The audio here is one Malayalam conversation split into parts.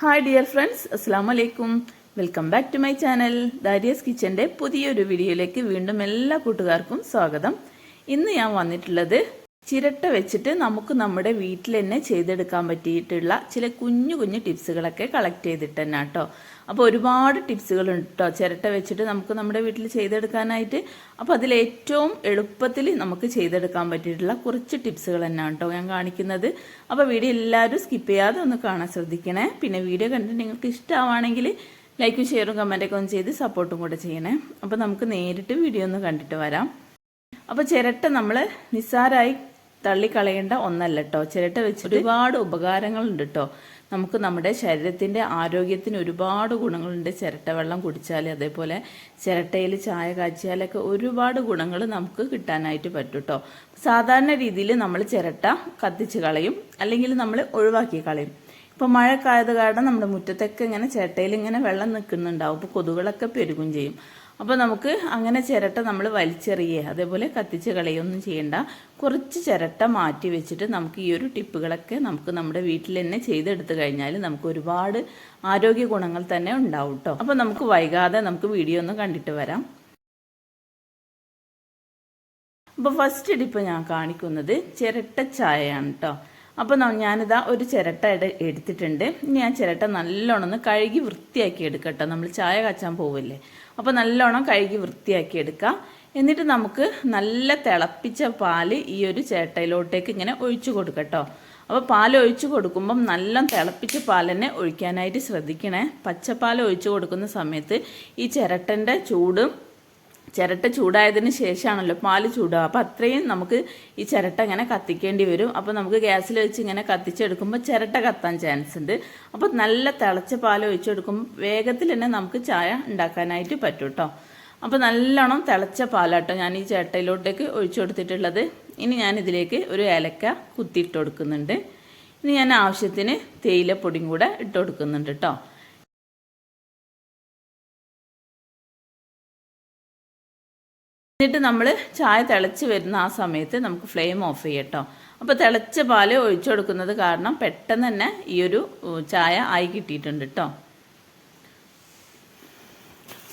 ഹായ് ഡിയർ ഫ്രണ്ട്സ് അസ്സാം വലൈക്കും welcome back to my channel Dariyas കിച്ചന്റെ പുതിയൊരു വീഡിയോയിലേക്ക് വീണ്ടും എല്ലാ കൂട്ടുകാർക്കും സ്വാഗതം. ഇന്ന് ഞാൻ വന്നിട്ടുള്ളത് ചിരട്ട വെച്ചിട്ട് നമുക്ക് നമ്മുടെ വീട്ടിൽ തന്നെ ചെയ്തെടുക്കാൻ പറ്റിയിട്ടുള്ള ചില കുഞ്ഞു കുഞ്ഞു ടിപ്സുകളൊക്കെ കളക്ട് ചെയ്തിട്ട് തന്നെ കേട്ടോ. അപ്പോൾ ഒരുപാട് ടിപ്സുകളുണ്ട് കേട്ടോ. ചിരട്ട വെച്ചിട്ട് നമുക്ക് നമ്മുടെ വീട്ടിൽ ചെയ്തെടുക്കാനായിട്ട്. അപ്പോൾ അതിൽ ഏറ്റവും എളുപ്പത്തിൽ നമുക്ക് ചെയ്തെടുക്കാൻ പറ്റിയിട്ടുള്ള കുറച്ച് ടിപ്സുകൾ തന്നെയാണ് കേട്ടോ ഞാൻ കാണിക്കുന്നത്. അപ്പോൾ വീഡിയോ എല്ലാവരും സ്കിപ്പ് ചെയ്യാതെ ഒന്ന് കാണാൻ ശ്രദ്ധിക്കണേ. പിന്നെ വീഡിയോ കണ്ടിട്ട് നിങ്ങൾക്ക് ഇഷ്ടമാണെങ്കിൽ ലൈക്കും ഷെയറും കമന്റൊക്കെ ഒന്ന് ചെയ്ത് സപ്പോർട്ടും കൂടെ ചെയ്യണേ. അപ്പോൾ നമുക്ക് നേരിട്ട് വീഡിയോ ഒന്ന് കണ്ടിട്ട് വരാം. അപ്പോൾ ചിരട്ട നമ്മൾ നിസ്സാരായി തള്ളിക്കളയേണ്ട ഒന്നല്ല കേട്ടോ ചിരട്ട വെച്ച് ഒരുപാട് ഉപകാരങ്ങളുണ്ട് കേട്ടോ നമുക്ക് നമ്മുടെ ശരീരത്തിന്റെ ആരോഗ്യത്തിന് ഒരുപാട് ഗുണങ്ങളുണ്ട്. ചിരട്ട വെള്ളം കുടിച്ചാൽ അതേപോലെ ചിരട്ടയിൽ ചായ കാച്ചിയാലൊക്കെ ഒരുപാട് ഗുണങ്ങൾ നമുക്ക് കിട്ടാനായിട്ട് പറ്റും കേട്ടോ സാധാരണ രീതിയിൽ നമ്മൾ ചിരട്ട കത്തിച്ച് കളയും. അല്ലെങ്കിൽ നമ്മൾ ഒഴിവാക്കി കളയും. ഇപ്പോൾ മഴക്കായത് കാരണം നമ്മുടെ മുറ്റത്തൊക്കെ ഇങ്ങനെ ചിരട്ടയിൽ ഇങ്ങനെ വെള്ളം നിൽക്കുന്നുണ്ടാവും. അപ്പോൾ കൊതുകുകളൊക്കെ പെരുകും ചെയ്യും. അപ്പോൾ നമുക്ക് അങ്ങനെ ചിരട്ട നമ്മൾ വലിച്ചെറിയുക അതേപോലെ കത്തിച്ച് കളയൊന്നും ചെയ്യണ്ട. കുറച്ച് ചിരട്ട മാറ്റി വെച്ചിട്ട് നമുക്ക് ഈ ഒരു ടിപ്പുകളൊക്കെ നമുക്ക് നമ്മുടെ വീട്ടിൽ തന്നെ ചെയ്തെടുത്തു കഴിഞ്ഞാൽ നമുക്ക് ഒരുപാട് ആരോഗ്യ ഗുണങ്ങൾ തന്നെ ഉണ്ടാവും കേട്ടോ അപ്പോൾ നമുക്ക് വൈകാതെ നമുക്ക് വീഡിയോ ഒന്ന് കണ്ടിട്ട് വരാം. അപ്പോൾ ഫസ്റ്റ് ടിപ്പ് ഞാൻ കാണിക്കുന്നത് ചിരട്ട ചായയാണ് കേട്ടോ അപ്പോൾ ഞാനിതാ ഒരു ചിരട്ട എടുത്തിട്ടുണ്ട്. ഇനി ആ ചിരട്ട നല്ലോണം ഒന്ന് കഴുകി വൃത്തിയാക്കി എടുക്കട്ടോ. നമ്മൾ ചായ കാച്ചാൻ പോവില്ലേ? അപ്പോൾ നല്ലോണം കഴുകി വൃത്തിയാക്കി എടുക്കാം. എന്നിട്ട് നമുക്ക് നല്ല തിളപ്പിച്ച പാൽ ഈ ഒരു ചേട്ടയിലോട്ടേക്ക് ഇങ്ങനെ ഒഴിച്ചു കൊടുക്കട്ടോ അപ്പോൾ പാൽ ഒഴിച്ചു കൊടുക്കുമ്പം നല്ല തിളപ്പിച്ച പാൽ തന്നെ ഒഴിക്കാനായിട്ട് ശ്രദ്ധിക്കണേ. പച്ചപ്പാൽ ഒഴിച്ചു കൊടുക്കുന്ന സമയത്ത് ഈ ചിരട്ടന്റെ ചൂടും ചിരട്ട ചൂടായതിന് ശേഷമാണല്ലോ പാൽ ചൂടാവുക അപ്പോൾ അത്രയും നമുക്ക് ഈ ചിരട്ട ഇങ്ങനെ കത്തിക്കേണ്ടി വരും. അപ്പോൾ നമുക്ക് ഗ്യാസിൽ വെച്ച് ഇങ്ങനെ കത്തിച്ചെടുക്കുമ്പോൾ ചിരട്ട കത്താൻ ചാൻസ് ഉണ്ട്. അപ്പോൾ നല്ല തിളച്ച പാൽ ഒഴിച്ചെടുക്കുമ്പോൾ വേഗത്തിൽ തന്നെ നമുക്ക് ചായ ഉണ്ടാക്കാനായിട്ട് പറ്റും കേട്ടോ അപ്പോൾ നല്ലോണം തിളച്ച പാലാട്ടോ ഞാൻ ഈ ചിരട്ടയിലോട്ടേക്ക് ഒഴിച്ചു കൊടുത്തിട്ടുള്ളത് ഇനി ഞാൻ ഇതിലേക്ക് ഒരു ഏലക്ക കുത്തിയിട്ട് കൊടുക്കുന്നുണ്ട്. ഇനി ഞാൻ ആവശ്യത്തിന് തേയിലപ്പൊടിയും കൂടെ ഇട്ട് കൊടുക്കുന്നുണ്ട് കേട്ടോ എന്നിട്ട് നമ്മൾ ചായ തിളച്ച് വരുന്ന ആ സമയത്ത് നമുക്ക് ഫ്ലെയിം ഓഫ് ചെയ്യട്ടോ. അപ്പോൾ തിളച്ച പാൽ ഒഴിച്ചു കൊടുക്കുന്നത് കാരണം പെട്ടെന്ന് തന്നെ ഈ ഒരു ചായ ആയി കിട്ടിയിട്ടുണ്ട് കേട്ടോ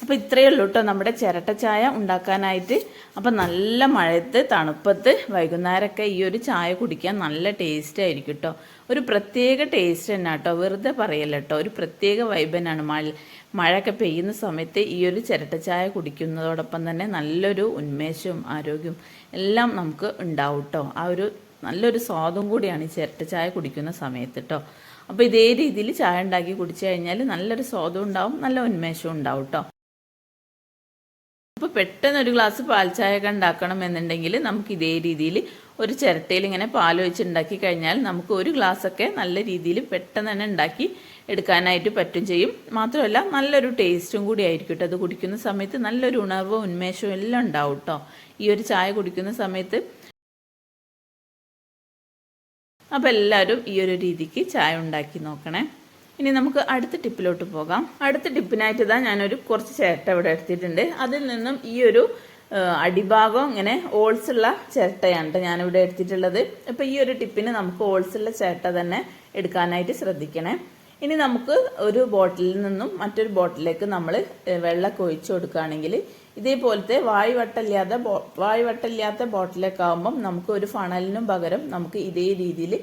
അപ്പോൾ ഇത്രയേ ഉള്ളൂ കേട്ടോ നമ്മുടെ ചിരട്ട ചായ ഉണ്ടാക്കാനായിട്ട്. അപ്പോൾ നല്ല മഴയത്ത് തണുപ്പത്ത് വൈകുന്നേരമൊക്കെ ഈ ഒരു ചായ കുടിക്കാൻ നല്ല ടേസ്റ്റ് ആയിരിക്കും കേട്ടോ ഒരു പ്രത്യേക ടേസ്റ്റ് തന്നെ കേട്ടോ വെറുതെ പറയല്ല കേട്ടോ ഒരു പ്രത്യേക വൈബനാണ് മഴ മഴയൊക്കെ പെയ്യുന്ന സമയത്ത് ഈ ഒരു ചിരട്ട ചായ കുടിക്കുന്നതോടൊപ്പം തന്നെ നല്ലൊരു ഉന്മേഷവും ആരോഗ്യവും എല്ലാം നമുക്ക് ഉണ്ടാവും കേട്ടോ ആ ഒരു നല്ലൊരു സ്വാദും കൂടിയാണ് ഈ ചിരട്ട ചായ കുടിക്കുന്ന സമയത്ത് കേട്ടോ അപ്പോൾ ഇതേ രീതിയിൽ ചായ ഉണ്ടാക്കി കുടിച്ചു കഴിഞ്ഞാൽ നല്ലൊരു സ്വാദും ഉണ്ടാവും നല്ല ഉന്മേഷവും ഉണ്ടാവും കേട്ടോ അപ്പോൾ പെട്ടെന്ന് ഒരു ഗ്ലാസ് പാൽ ചായ ഒക്കെ ഉണ്ടാക്കണം എന്നുണ്ടെങ്കിൽ നമുക്ക് ഇതേ രീതിയിൽ ഒരു ചിരട്ടയിൽ ഇങ്ങനെ പാൽ വെച്ച് ഉണ്ടാക്കി കഴിഞ്ഞാൽ നമുക്ക് ഒരു ഗ്ലാസ്സൊക്കെ നല്ല രീതിയിൽ പെട്ടെന്ന് തന്നെ ഉണ്ടാക്കി എടുക്കാനായിട്ട് പറ്റും ചെയ്യും. മാത്രമല്ല നല്ലൊരു ടേസ്റ്റും കൂടി ആയിരിക്കും കേട്ടോ. അത് കുടിക്കുന്ന സമയത്ത് നല്ലൊരു ഉണർവും ഉന്മേഷവും എല്ലാം ഉണ്ടാവും കേട്ടോ. ഈ ഒരു ചായ കുടിക്കുന്ന സമയത്ത്. അപ്പോൾ എല്ലാവരും ഈ ഒരു രീതിക്ക് ചായ ഉണ്ടാക്കി നോക്കണേ. ഇനി നമുക്ക് അടുത്ത ടിപ്പിലോട്ട് പോകാം. അടുത്ത ടിപ്പിനായിട്ട് ഇതാ ഞാനൊരു കുറച്ച് ചിരട്ട ഇവിടെ എടുത്തിട്ടുണ്ട്. അതിൽ നിന്നും ഈ ഒരു അടിഭാഗം ഇങ്ങനെ ഓൾസ് ഉള്ള ചിരട്ടയാണ് ഞാനിവിടെ എടുത്തിട്ടുള്ളത്. അപ്പോൾ ഈ ഒരു ടിപ്പിന് നമുക്ക് ഓൾസ് ഉള്ള ചിരട്ട തന്നെ എടുക്കാനായിട്ട് ശ്രദ്ധിക്കണേ. ഇനി നമുക്ക് ഒരു ബോട്ടിലിൽ നിന്നും മറ്റൊരു ബോട്ടിലേക്ക് നമ്മൾ വെള്ളമൊക്കെ ഒഴിച്ചു കൊടുക്കുകയാണെങ്കിൽ ഇതേപോലത്തെ വായുവട്ടമില്ലാത്ത ബോ വായുവട്ടമില്ലാത്ത ബോട്ടിലൊക്കെ ആകുമ്പം നമുക്ക് ഒരു ഫണലിനും പകരം നമുക്ക് ഇതേ രീതിയിൽ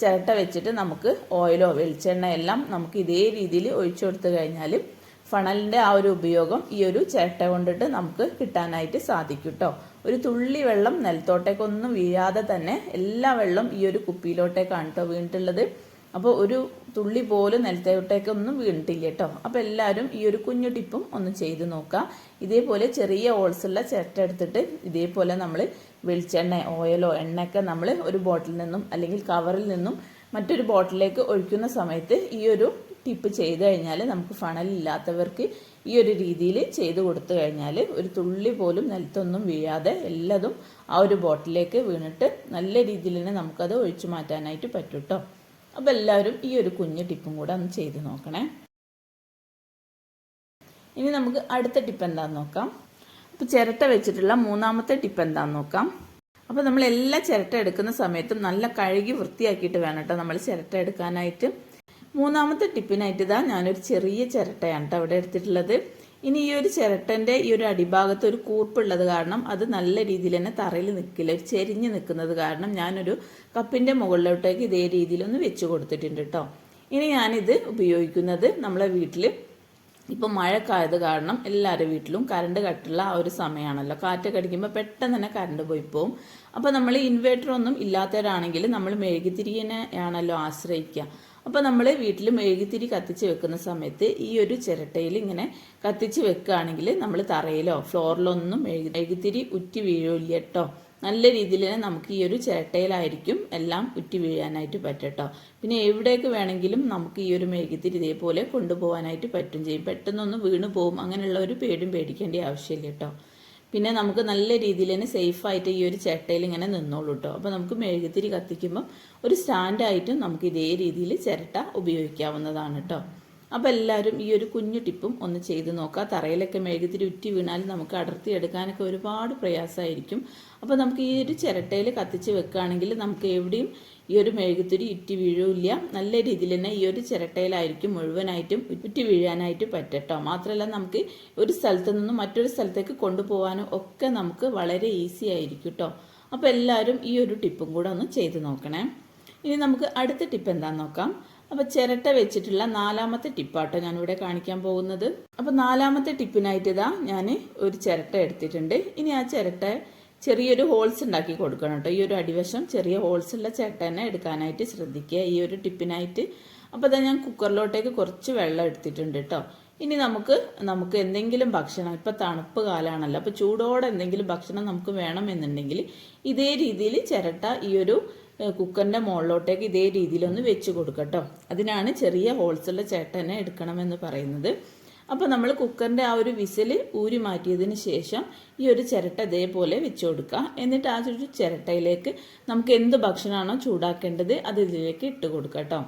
ചിരട്ട വെച്ചിട്ട് നമുക്ക് ഓയിലോ വെളിച്ചെണ്ണ എല്ലാം നമുക്ക് ഇതേ രീതിയിൽ ഒഴിച്ചു കൊടുത്തു കഴിഞ്ഞാൽ ഫണലിന്റെ ആ ഒരു ഉപയോഗം ഈ ഒരു ചിരട്ട കൊണ്ടിട്ട് നമുക്ക് കിട്ടാനായിട്ട് സാധിക്കും കേട്ടോ. ഒരു തുള്ളി വെള്ളം നിലത്തോട്ടേക്കൊന്നും വീഴാതെ തന്നെ എല്ലാ വെള്ളം ഈ ഒരു കുപ്പിയിലോട്ടേക്കാണ് കേട്ടോ വീണിട്ടുള്ളത്. അപ്പോൾ ഒരു തുള്ളി പോലും നിലത്തോട്ടേക്കൊന്നും വീണിട്ടില്ല കേട്ടോ. അപ്പോൾ എല്ലാവരും ഈ ഒരു കുഞ്ഞു ടിപ്പും ഒന്ന് ചെയ്ത് നോക്കുക ഇതേപോലെ ചെറിയ ഓൾസുള്ള ചിരട്ട എടുത്തിട്ട് ഇതേപോലെ നമ്മൾ വെളിച്ചെണ്ണ ഓയിലോ എണ്ണയൊക്കെ നമ്മൾ ഒരു ബോട്ടിൽ നിന്നും അല്ലെങ്കിൽ കവറിൽ നിന്നും മറ്റൊരു ബോട്ടിലേക്ക് ഒഴിക്കുന്ന സമയത്ത് ഈ ഒരു ടിപ്പ് ചെയ്ത് കഴിഞ്ഞാൽ നമുക്ക് ഫണലില്ലാത്തവർക്ക് ഈ ഒരു രീതിയിൽ ചെയ്ത് കൊടുത്തു കഴിഞ്ഞാൽ ഒരു തുള്ളി പോലും നിലത്തൊന്നും വീഴാതെ എല്ലാതും ആ ഒരു ബോട്ടിലേക്ക് വീണിട്ട് നല്ല രീതിയിൽ തന്നെ നമുക്കത് ഒഴിച്ചു മാറ്റാനായിട്ട് പറ്റും അപ്പോൾ എല്ലാവരും ഈ ഒരു കുഞ്ഞു ടിപ്പും കൂടെ ഒന്ന് ചെയ്ത് നോക്കണേ. ഇനി നമുക്ക് അടുത്ത ടിപ്പ് എന്താണെന്ന് നോക്കാം. അപ്പോൾ ചിരട്ട വെച്ചിട്ടുള്ള മൂന്നാമത്തെ ടിപ്പ് എന്താണെന്ന് നോക്കാം. അപ്പോൾ നമ്മൾ എല്ലാ ചിരട്ട എടുക്കുന്ന സമയത്തും നല്ല കഴുകി വൃത്തിയാക്കിയിട്ട് വേണം കേട്ടോ നമ്മൾ ചിരട്ട എടുക്കാനായിട്ട്. മൂന്നാമത്തെ ടിപ്പിനായിട്ട് ഇതാ ഞാനൊരു ചെറിയ ചിരട്ടയാണ് കേട്ടോ അവിടെ എടുത്തിട്ടുള്ളത്. ഇനി ഈ ഒരു ചിരട്ടന്റെ ഈ ഒരു അടിഭാഗത്ത് ഒരു കൂർപ്പുള്ളത് കാരണം അത് നല്ല രീതിയിൽ തന്നെ തറയിൽ നിൽക്കില്ല ഒരു ചെരിഞ്ഞ് നിൽക്കുന്നത് കാരണം ഞാനൊരു കപ്പിന്റെ മുകളിലോട്ടേക്ക് ഇതേ രീതിയിലൊന്ന് വെച്ച് കൊടുത്തിട്ടുണ്ട് കേട്ടോ. ഇനി ഞാനിത് ഉപയോഗിക്കുന്നത് നമ്മളെ വീട്ടിൽ ഇപ്പം മഴക്കായത് കാരണം എല്ലാവരുടെ വീട്ടിലും കറണ്ട് കട്ടുള്ള ആ ഒരു സമയമാണല്ലോ കാറ്റൊക്കെ അടിക്കുമ്പോൾ പെട്ടെന്ന് തന്നെ കറണ്ട് പോയി പോവും. അപ്പോൾ നമ്മൾ ഇൻവേർട്ടർ ഒന്നും ഇല്ലാത്തവരാണെങ്കിൽ നമ്മൾ മെഴുകിത്തിരിയനെ ആണല്ലോ ആശ്രയിക്കുക. അപ്പോൾ നമ്മൾ വീട്ടിൽ മെഴുകുതിരി കത്തിച്ച് വെക്കുന്ന സമയത്ത് ഈ ഒരു ചിരട്ടയിൽ ഇങ്ങനെ കത്തിച്ച് വെക്കുകയാണെങ്കിൽ നമ്മൾ തറയിലോ ഫ്ലോറിലോ ഒന്നും മെഴുകു മെഴുകുതിരി ഉറ്റി വീഴില്ല കേട്ടോ നല്ല രീതിയിൽ തന്നെ നമുക്ക് ഈ ഒരു ചിരട്ടയിലായിരിക്കും എല്ലാം ഉറ്റി വീഴാനായിട്ട് പറ്റട്ടോ പിന്നെ എവിടേക്ക് വേണമെങ്കിലും നമുക്ക് ഈ ഒരു മെഴുകുതിരി ഇതേപോലെ കൊണ്ടുപോകാനായിട്ട് പറ്റും ചെയ്യും. പെട്ടെന്നൊന്ന് വീണ് പോകും അങ്ങനെയുള്ള ഒരു പേടും പേടിക്കേണ്ട ആവശ്യമില്ല കേട്ടോ പിന്നെ നമുക്ക് നല്ല രീതിയിൽ തന്നെ സേഫായിട്ട് ഈ ഒരു ചിരട്ടയിൽ ഇങ്ങനെ നിന്നോളൂ കേട്ടോ അപ്പോൾ നമുക്ക് മെഴുകുതിരി കത്തിക്കുമ്പോൾ ഒരു സ്റ്റാൻഡായിട്ടും നമുക്ക് ഇതേ രീതിയിൽ ചിരട്ട ഉപയോഗിക്കാവുന്നതാണ് കേട്ടോ അപ്പോൾ എല്ലാവരും ഈ ഒരു കുഞ്ഞു ടിപ്പും ഒന്ന് ചെയ്ത് നോക്കുക. തറയിലൊക്കെ മെഴുകുതിരി ഉറ്റി വീണാൽ നമുക്ക് അടർത്തി എടുക്കാനൊക്കെ ഒരുപാട് പ്രയാസമായിരിക്കും. അപ്പോൾ നമുക്ക് ഈ ഒരു ചിരട്ടയിൽ കത്തിച്ച് വെക്കുകയാണെങ്കിൽ നമുക്ക് എവിടെയും ഈ ഒരു മെഴുകുതിരി ഉറ്റി വീഴില്ല. നല്ല രീതിയിൽ തന്നെ ഈ ഒരു ചിരട്ടയിലായിരിക്കും മുഴുവനായിട്ടും ഉറ്റി വീഴാനായിട്ട് പറ്റട്ടോ. മാത്രമല്ല നമുക്ക് ഒരു സ്ഥലത്ത് നിന്നും മറ്റൊരു സ്ഥലത്തേക്ക് കൊണ്ടുപോകാനും ഒക്കെ നമുക്ക് വളരെ ഈസി ആയിരിക്കും കേട്ടോ അപ്പോൾ എല്ലാവരും ഈ ഒരു ടിപ്പും കൂടെ ഒന്ന് ചെയ്ത് നോക്കണേ. ഇനി നമുക്ക് അടുത്ത ടിപ്പ് എന്താണെന്ന് നോക്കാം. അപ്പോൾ ചിരട്ട വെച്ചിട്ടുള്ള നാലാമത്തെ ടിപ്പാട്ടോ ഞാനിവിടെ കാണിക്കാൻ പോകുന്നത്. അപ്പോൾ നാലാമത്തെ ടിപ്പിനായിട്ട് ഇതാ ഞാൻ ഒരു ചിരട്ട എടുത്തിട്ടുണ്ട്. ഇനി ആ ചിരട്ട ചെറിയൊരു ഹോൾസ് ഉണ്ടാക്കി കൊടുക്കണം കേട്ടോ. ഈ ഒരു അടിവശം ചെറിയ ഹോൾസ് ഉള്ള ചിരട്ട തന്നെ എടുക്കാനായിട്ട് ശ്രദ്ധിക്കുക ഈ ഒരു ടിപ്പിനായിട്ട്. അപ്പോൾ അതാ ഞാൻ കുക്കറിലോട്ടേക്ക് കുറച്ച് വെള്ളം എടുത്തിട്ടുണ്ട് കേട്ടോ. ഇനി നമുക്ക് നമുക്ക് എന്തെങ്കിലും ഭക്ഷണം ഇപ്പോൾ തണുപ്പ് കാലമാണല്ലോ അപ്പോൾ ചൂടോടെ എന്തെങ്കിലും ഭക്ഷണം നമുക്ക് വേണമെന്നുണ്ടെങ്കിൽ ഇതേ രീതിയിൽ ചിരട്ട ഈ ഒരു കുക്കറിന്റെ മുകളിലോട്ടേക്ക് ഇതേ രീതിയിലൊന്ന് വെച്ച് കൊടുക്കട്ടോ അതിനാണ് ചെറിയ ഹോൾസുള്ള ചേട്ടനെ എടുക്കണമെന്ന് പറയുന്നത്. അപ്പോൾ നമ്മൾ കുക്കറിന്റെ ആ ഒരു വിസിൽ ഊരി മാറ്റിയതിന് ശേഷം ഈ ഒരു ചിരട്ട ഇതേപോലെ വെച്ച് കൊടുക്കുക. എന്നിട്ട് ആ ഒരു ചിരട്ടയിലേക്ക് നമുക്ക് എന്ത് ഭക്ഷണമാണോ ചൂടാക്കേണ്ടത് അത് ഇതിലേക്ക് ഇട്ട് കൊടുക്കുക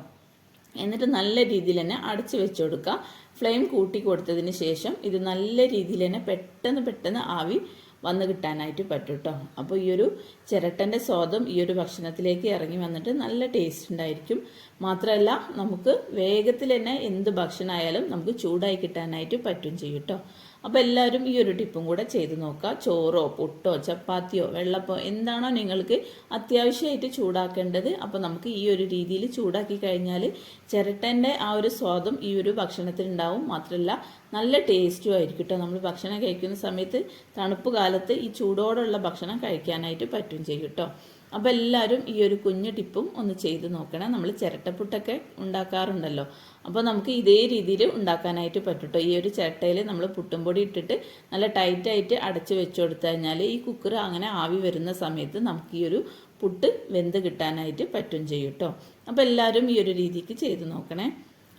എന്നിട്ട് നല്ല രീതിയിൽ തന്നെ അടച്ച് വെച്ച് കൊടുക്കുക. ഫ്ലെയിം കൂട്ടി കൊടുത്തതിന് ശേഷം ഇത് നല്ല രീതിയിൽ തന്നെ പെട്ടെന്ന് പെട്ടെന്ന് ആവി വന്ന് കിട്ടാനായിട്ട് പറ്റും കേട്ടോ അപ്പോൾ ഈ ഒരു ചിരട്ടന്റെ സ്വാദം ഈ ഒരു ഭക്ഷണത്തിലേക്ക് ഇറങ്ങി വന്നിട്ട് നല്ല ടേസ്റ്റ് ഉണ്ടായിരിക്കും. മാത്രമല്ല നമുക്ക് വേഗത്തിൽ തന്നെ എന്ത് ഭക്ഷണമായാലും നമുക്ക് ചൂടായി കിട്ടാനായിട്ട് പറ്റും ചെയ്യും കേട്ടോ അപ്പോൾ എല്ലാവരും ഈ ഒരു ടിപ്പും കൂടെ ചെയ്ത് നോക്കുക. ചോറോ പുട്ടോ ചപ്പാത്തിയോ വെള്ളപ്പോ എന്താണോ നിങ്ങൾക്ക് അത്യാവശ്യമായിട്ട് ചൂടാക്കേണ്ടത്. അപ്പോൾ നമുക്ക് ഈ ഒരു രീതിയിൽ ചൂടാക്കി കഴിഞ്ഞാൽ ചിരട്ടന്റെ ആ ഒരു സ്വാദം ഈ ഒരു ഭക്ഷണത്തിൽ ഉണ്ടാവും മാത്രമല്ല നല്ല ടേസ്റ്റും ആയിരിക്കും കേട്ടോ. നമ്മൾ ഭക്ഷണം കഴിക്കുന്ന സമയത്ത് തണുപ്പ് കാലത്ത് ഈ ചൂടോടുള്ള ഭക്ഷണം കഴിക്കാനായിട്ട് പറ്റും ചെയ്യും കേട്ടോ. അപ്പോൾ എല്ലാവരും ഈ ഒരു കുഞ്ഞു ടിപ്പും ഒന്ന് ചെയ്ത് നോക്കണം. നമ്മൾ ചിരട്ടപ്പുട്ടൊക്കെ ഉണ്ടാക്കാറുണ്ടല്ലോ. അപ്പോൾ നമുക്ക് ഇതേ രീതിയിൽ ഉണ്ടാക്കാനായിട്ട് പറ്റും ഈ ഒരു ചിരട്ടയിൽ നമ്മൾ പുട്ടുംപൊടി ഇട്ടിട്ട് നല്ല ടൈറ്റായിട്ട് അടച്ച് വെച്ച് കൊടുത്തു കഴിഞ്ഞാൽ ഈ കുക്കർ അങ്ങനെ ആവി വരുന്ന സമയത്ത് നമുക്ക് ഈ ഒരു പുട്ട് വെന്ത് കിട്ടാനായിട്ട് പറ്റും ചെയ്യും കേട്ടോ അപ്പോൾ എല്ലാവരും ഈ ഒരു രീതിക്ക് ചെയ്ത് നോക്കണേ.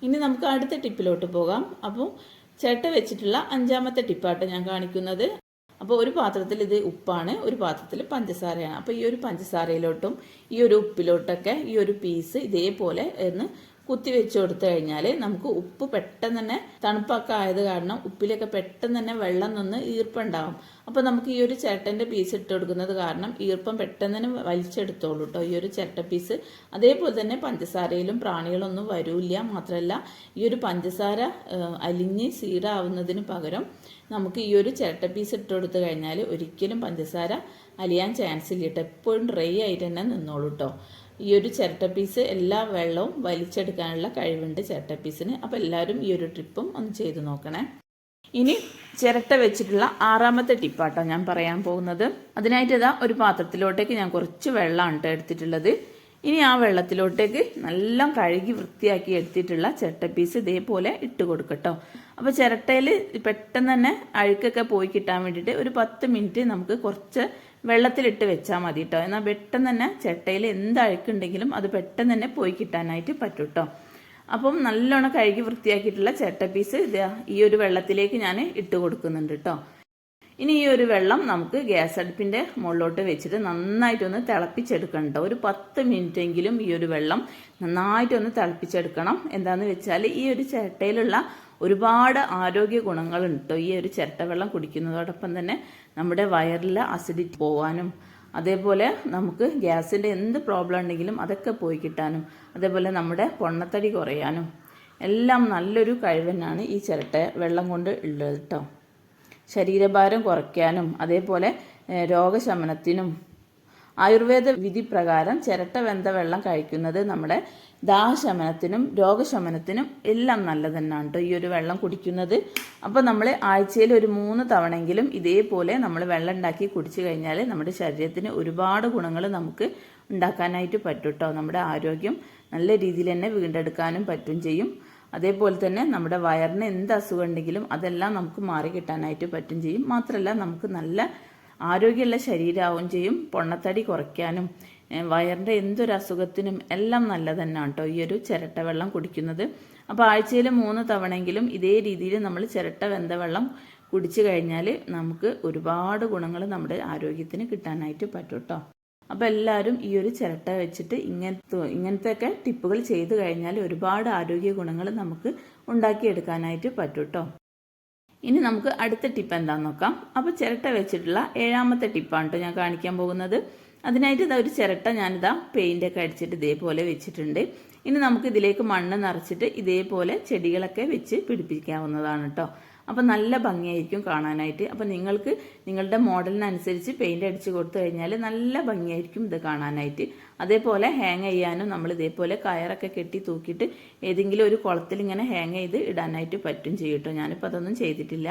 ഇനി നമുക്ക് അടുത്ത ടിപ്പിലോട്ട് പോകാം. അപ്പോൾ ചേട്ട വെച്ചിട്ടുള്ള അഞ്ചാമത്തെ ടിപ്പാട്ടോ ഞാൻ കാണിക്കുന്നത്. അപ്പോൾ ഒരു പാത്രത്തിൽ ഇത് ഉപ്പാണ് ഒരു പാത്രത്തിൽ പഞ്ചസാരയാണ്. അപ്പോൾ ഈ ഒരു പഞ്ചസാരയിലോട്ടും ഈ ഒരു ഉപ്പിലോട്ടൊക്കെ ഈ ഒരു പീസ് ഇതേപോലെ എന്ന് കുത്തി വെച്ച് കൊടുത്തു കഴിഞ്ഞാൽ നമുക്ക് ഉപ്പ് പെട്ടെന്ന് തന്നെ തണുപ്പൊക്കെ ആയത് കാരണം ഉപ്പിലൊക്കെ പെട്ടെന്ന് തന്നെ വെള്ളം നിന്ന് ഈർപ്പുണ്ടാവും. അപ്പോൾ നമുക്ക് ഈ ഒരു ചിരട്ടന്റെ പീസ് ഇട്ട് കൊടുക്കുന്നത് കാരണം ഈർപ്പം പെട്ടെന്ന് തന്നെ വലിച്ചെടുത്തോളൂ കേട്ടോ ഈ ഒരു ചിരട്ട പീസ് അതേപോലെ തന്നെ പഞ്ചസാരയിലും പ്രാണികളൊന്നും വരൂല്ല. മാത്രമല്ല ഈ ഒരു പഞ്ചസാര അലിഞ്ഞ് സീറാവുന്നതിന് പകരം നമുക്ക് ഈ ഒരു ചിരട്ട പീസ് ഇട്ട് കൊടുത്തു കഴിഞ്ഞാൽ ഒരിക്കലും പഞ്ചസാര അലിയാൻ ചാൻസ് ഇല്ല കേട്ടോ എപ്പോഴും ഡ്രൈ ആയിട്ട് തന്നെ നിന്നോളൂ കേട്ടോ ഈ ഒരു ചിരട്ട പീസ് എല്ലാ വെള്ളവും വലിച്ചെടുക്കാനുള്ള കഴിവുണ്ട് ചിരട്ട പീസിന് അപ്പോൾ എല്ലാവരും ഈ ഒരു ട്രിപ്പും ഒന്ന് ചെയ്തു നോക്കണേ. ഇനി ചിരട്ട വെച്ചിട്ടുള്ള ആറാമത്തെ ടിപ്പാട്ടോ ഞാൻ പറയാൻ പോകുന്നത്. അതിനായിട്ട് ഇതാ ഒരു പാത്രത്തിലോട്ടേക്ക് ഞാൻ കുറച്ച് വെള്ളമാണ് കേട്ടോ എടുത്തിട്ടുള്ളത്. ഇനി ആ വെള്ളത്തിലോട്ടേക്ക് നല്ല കഴുകി വൃത്തിയാക്കി എടുത്തിട്ടുള്ള ചിരട്ട പീസ് ഇതേപോലെ ഇട്ട് കൊടുക്കട്ടോ അപ്പോൾ ചിരട്ടയിൽ പെട്ടെന്ന് തന്നെ അഴുക്കൊക്കെ പോയി കിട്ടാൻ വേണ്ടിയിട്ട് ഒരു പത്ത് മിനിറ്റ് നമുക്ക് കുറച്ച് വെള്ളത്തിലിട്ട് വെച്ചാൽ മതി കേട്ടോ എന്നാൽ പെട്ടെന്ന് തന്നെ ചട്ടയിൽ എന്ത് അഴുക്കുണ്ടെങ്കിലും അത് പെട്ടെന്ന് തന്നെ പോയി കിട്ടാനായിട്ട് പറ്റും കേട്ടോ അപ്പം നല്ലോണം കഴുകി വൃത്തിയാക്കിയിട്ടുള്ള ചട്ട പീസ് ഇത് ഈ ഒരു വെള്ളത്തിലേക്ക് ഞാൻ ഇട്ട് കൊടുക്കുന്നുണ്ട് കേട്ടോ ഇനി ഈ ഒരു വെള്ളം നമുക്ക് ഗ്യാസ് അടുപ്പിന്റെ മുകളിലോട്ട് വെച്ചിട്ട് നന്നായിട്ടൊന്ന് തിളപ്പിച്ചെടുക്കണം കേട്ടോ ഒരു പത്ത് മിനിറ്റ് എങ്കിലും ഈ ഒരു വെള്ളം നന്നായിട്ടൊന്ന് തിളപ്പിച്ചെടുക്കണം. എന്താണെന്ന് വെച്ചാൽ ഈ ഒരു ചിരട്ടയിലുള്ള ഒരുപാട് ആരോഗ്യ ഗുണങ്ങളുണ്ട്. ഈ ഒരു ചിരട്ട വെള്ളം കുടിക്കുന്നതോടൊപ്പം തന്നെ നമ്മുടെ വയറിലെ അസിഡിറ്റി പോവാനും അതേപോലെ നമുക്ക് ഗ്യാസിന്റെ എന്ത് പ്രോബ്ലം ഉണ്ടെങ്കിലും അതൊക്കെ പോയി കിട്ടാനും അതേപോലെ നമ്മുടെ പൊണ്ണത്തടി കുറയാനും എല്ലാം നല്ലൊരു കഴിവനാണ് ഈ ചിരട്ട വെള്ളം കൊണ്ട് ഉള്ളത് കേട്ടോ ശരീരഭാരം കുറയ്ക്കാനും അതേപോലെ രോഗശമനത്തിനും ആയുർവേദ വിധി പ്രകാരം ചിരട്ട വെന്ത വെള്ളം കഴിക്കുന്നത് നമ്മുടെ ദാഹശമനത്തിനും രോഗശമനത്തിനും എല്ലാം നല്ലത് തന്നെയാണ് കേട്ടോ ഈ ഒരു വെള്ളം കുടിക്കുന്നത്. അപ്പോൾ നമ്മൾ ആഴ്ചയിൽ ഒരു മൂന്ന് തവണയെങ്കിലും ഇതേപോലെ നമ്മൾ വെള്ളം ഉണ്ടാക്കി കുടിച്ചു കഴിഞ്ഞാൽ നമ്മുടെ ശരീരത്തിന് ഒരുപാട് ഗുണങ്ങൾ നമുക്ക് ഉണ്ടാക്കാനായിട്ട് പറ്റും കേട്ടോ നമ്മുടെ ആരോഗ്യം നല്ല രീതിയിൽ തന്നെ വീണ്ടെടുക്കാനും പറ്റും ചെയ്യും. അതേപോലെ തന്നെ നമ്മുടെ വയറിന് എന്ത് അസുഖം ഉണ്ടെങ്കിലും അതെല്ലാം നമുക്ക് മാറി കിട്ടാനായിട്ട് പറ്റും ചെയ്യും. മാത്രമല്ല നമുക്ക് നല്ല ആരോഗ്യമുള്ള ശരീരമാവുകയും ചെയ്യും. പൊണ്ണത്തടി കുറയ്ക്കാനും വയറിന്റെ എന്തൊരു അസുഖത്തിനും എല്ലാം നല്ലത് തന്നെയാണ് കേട്ടോ ഈ ഒരു ചിരട്ട വെള്ളം കുടിക്കുന്നത്. അപ്പോൾ ആഴ്ചയിൽ മൂന്ന് തവണയെങ്കിലും ഇതേ രീതിയിൽ നമ്മൾ ചിരട്ട വെന്ത വെള്ളം കുടിച്ചു കഴിഞ്ഞാൽ നമുക്ക് ഒരുപാട് ഗുണങ്ങൾ നമ്മുടെ ആരോഗ്യത്തിന് കിട്ടാനായിട്ട് പറ്റും കേട്ടോ അപ്പോൾ എല്ലാവരും ഈ ഒരു ചിരട്ട വെച്ചിട്ട് ഇങ്ങനത്തെ ഇങ്ങനത്തെയൊക്കെ ടിപ്പുകൾ ചെയ്തു കഴിഞ്ഞാൽ ഒരുപാട് ആരോഗ്യ ഗുണങ്ങൾ നമുക്ക് ഉണ്ടാക്കിയെടുക്കാനായിട്ട് പറ്റും കേട്ടോ ഇനി നമുക്ക് അടുത്ത ടിപ്പ് എന്താണെന്ന് നോക്കാം. അപ്പോൾ ചിരട്ട വെച്ചിട്ടുള്ള ഏഴാമത്തെ ടിപ്പാണ് കേട്ടോ ഞാൻ കാണിക്കാൻ പോകുന്നത്. അതിനായിട്ട് ഇതാ ഒരു ചിരട്ട ഞാനിതാ പെയിന്റ് ഒക്കെ അടിച്ചിട്ട് ഇതേപോലെ വെച്ചിട്ടുണ്ട്. ഇനി നമുക്ക് ഇതിലേക്ക് മണ്ണ് നിറച്ചിട്ട് ഇതേപോലെ ചെടികളൊക്കെ വെച്ച് പിടിപ്പിക്കാവുന്നതാണ് കേട്ടോ അപ്പോൾ നല്ല ഭംഗിയായിരിക്കും കാണാനായിട്ട്. അപ്പോൾ നിങ്ങൾക്ക് നിങ്ങളുടെ മോഡലിനനുസരിച്ച് പെയിന്റ് അടിച്ച് കൊടുത്തു കഴിഞ്ഞാൽ നല്ല ഭംഗിയായിരിക്കും ഇത് കാണാനായിട്ട്. അതേപോലെ ഹാങ് ചെയ്യാനും നമ്മൾ ഇതേപോലെ കയറൊക്കെ കെട്ടി തൂക്കിയിട്ട് ഏതെങ്കിലും ഒരു കുളത്തിൽ ഇങ്ങനെ ഹാങ് ചെയ്ത് ഇടാനായിട്ട് പറ്റും ചെയ്യും കേട്ടോ ഞാനിപ്പോൾ അതൊന്നും ചെയ്തിട്ടില്ല.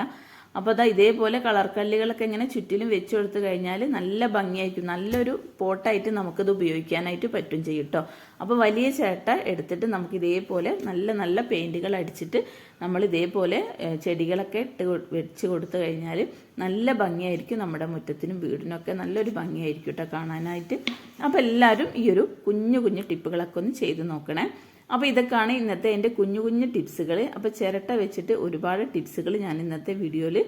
അപ്പോൾ അതാ ഇതേപോലെ കളർ കല്ലുകളൊക്കെ ഇങ്ങനെ ചുറ്റിലും വെച്ച് കൊടുത്തു കഴിഞ്ഞാൽ നല്ല ഭംഗിയായിരിക്കും. നല്ലൊരു പോട്ടായിട്ട് നമുക്കിത് ഉപയോഗിക്കാനായിട്ട് പറ്റും ചെയ്യും കേട്ടോ അപ്പോൾ വലിയ ചേട്ട എടുത്തിട്ട് നമുക്ക് ഇതേപോലെ നല്ല നല്ല പെയിന്റുകൾ അടിച്ചിട്ട് നമ്മൾ ഇതേപോലെ ചെടികളൊക്കെ ഇട്ട് വെച്ച് കൊടുത്തു കഴിഞ്ഞാൽ നല്ല ഭംഗിയായിരിക്കും നമ്മുടെ മുറ്റത്തിനും വീടിനൊക്കെ നല്ലൊരു ഭംഗിയായിരിക്കും കേട്ടോ കാണാനായിട്ട്. അപ്പോൾ എല്ലാവരും ഈ ഒരു കുഞ്ഞു കുഞ്ഞു ടിപ്പുകളൊക്കെ ഒന്ന് ചെയ്ത് നോക്കണേ. അപ്പോൾ ഇതൊക്കെയാണ് ഇന്നത്തെ എന്റെ കുഞ്ഞു കുഞ്ഞു ടിപ്സുകൾ അപ്പോൾ ചിരട്ട വെച്ചിട്ട് ഒരുപാട് ടിപ്സുകൾ ഞാൻ ഇന്നത്തെ വീഡിയോയിൽ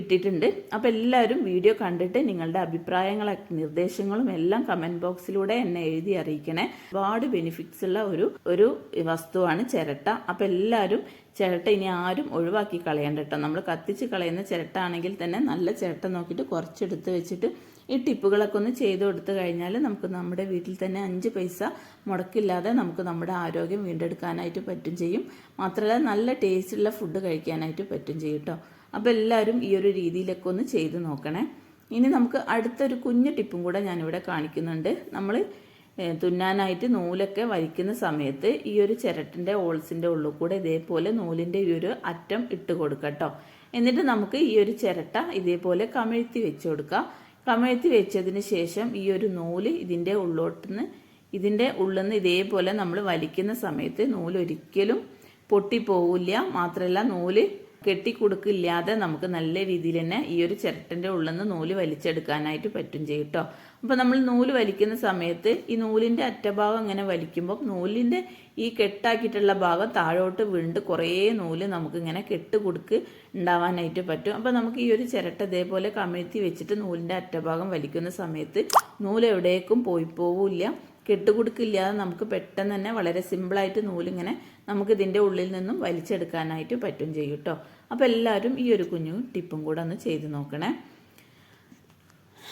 ഇട്ടിട്ടുണ്ട്. അപ്പോൾ എല്ലാവരും വീഡിയോ കണ്ടിട്ട് നിങ്ങളുടെ അഭിപ്രായങ്ങളും നിർദ്ദേശങ്ങളും എല്ലാം കമന്റ് ബോക്സിലൂടെ എന്നെ എഴുതി അറിയിക്കണേ. ഒരുപാട് ബെനിഫിറ്റ്സ് ഉള്ള ഒരു ഒരു വസ്തുവാണ് ചിരട്ട. അപ്പോൾ എല്ലാവരും ചിരട്ട ഇനി ആരും ഒഴിവാക്കി കളയണ്ട കേട്ടോ. നമ്മൾ കത്തിച്ച് കളയുന്ന ചിരട്ട ആണെങ്കിൽ തന്നെ നല്ല ചിരട്ട നോക്കിയിട്ട് കുറച്ചെടുത്ത് വെച്ചിട്ട് ഈ ടിപ്പുകളൊക്കെ ഒന്ന് ചെയ്ത് കൊടുത്തു കഴിഞ്ഞാൽ നമുക്ക് നമ്മുടെ വീട്ടിൽ തന്നെ അഞ്ച് പൈസ മുടക്കില്ലാതെ നമുക്ക് നമ്മുടെ ആരോഗ്യം വീണ്ടെടുക്കാനായിട്ട് പറ്റും ചെയ്യും. മാത്രമല്ല നല്ല ടേസ്റ്റുള്ള ഫുഡ് കഴിക്കാനായിട്ട് പറ്റും ചെയ്യും കേട്ടോ അപ്പോൾ എല്ലാവരും ഈ ഒരു രീതിയിലൊക്കെ ഒന്ന് ചെയ്ത് നോക്കണേ. ഇനി നമുക്ക് അടുത്തൊരു കുഞ്ഞു ടിപ്പും കൂടെ ഞാനിവിടെ കാണിക്കുന്നുണ്ട്. നമ്മൾ തുന്നാനായിട്ട് നൂലൊക്കെ വലിക്കുന്ന സമയത്ത് ഈ ഒരു ചിരട്ടിന്റെ ഓൾസിന്റെ ഉള്ളിൽ കൂടെ ഇതേപോലെ നൂലിന്റെ ഈ ഒരു അറ്റം ഇട്ട് കൊടുക്കട്ടോ എന്നിട്ട് നമുക്ക് ഈ ഒരു ചിരട്ട ഇതേപോലെ കമിഴ്ത്തി വെച്ച് കൊടുക്കാം. കമിഴ്ത്തി വെച്ചതിന് ശേഷം ഈ ഒരു നൂൽ ഇതിന്റെ ഉള്ളോട്ടുനിന്ന് ഇതിന്റെ ഉള്ളിൽ നിന്ന് ഇതേപോലെ നമ്മൾ വലിക്കുന്ന സമയത്ത് നൂൽ ഒരിക്കലും പൊട്ടിപ്പോവില്ല. മാത്രമല്ല നൂൽ കെട്ടിക്കൊടുക്കില്ലാതെ നമുക്ക് നല്ല രീതിയിൽ തന്നെ ഈ ഒരു ചിരട്ടന്റെ ഉള്ളിൽ നിന്ന് നൂൽ വലിച്ചെടുക്കാനായിട്ട് പറ്റും ചെയ്യും കേട്ടോ അപ്പോൾ നമ്മൾ നൂൽ വലിക്കുന്ന സമയത്ത് ഈ നൂലിന്റെ അറ്റഭാഗം ഇങ്ങനെ വലിക്കുമ്പോൾ നൂലിന്റെ ഈ കെട്ടാക്കിയിട്ടുള്ള ഭാഗം താഴോട്ട് വീണ്ട് കുറേ നൂൽ നമുക്ക് ഇങ്ങനെ കെട്ട് കൊടുക്ക് ഉണ്ടാവാനായിട്ട് പറ്റും. അപ്പോൾ നമുക്ക് ഈ ഒരു ചിരട്ട ഇതേപോലെ കമിഴ്ത്തി വെച്ചിട്ട് നൂലിന്റെ അറ്റഭാഗം വലിക്കുന്ന സമയത്ത് നൂൽ എവിടേക്കും പോയി പോവില്ല. കെട്ടുകുടുക്കില്ലാതെ നമുക്ക് പെട്ടെന്ന് തന്നെ വളരെ സിമ്പിളായിട്ട് നൂലിങ്ങനെ നമുക്ക് ഇതിന്റെ ഉള്ളിൽ നിന്നും വലിച്ചെടുക്കാനായിട്ട് പറ്റും ചെയ്യും കേട്ടോ അപ്പോൾ എല്ലാവരും ഈ ഒരു കുഞ്ഞു ടിപ്പും കൂടെ ഒന്ന് ചെയ്ത് നോക്കണേ.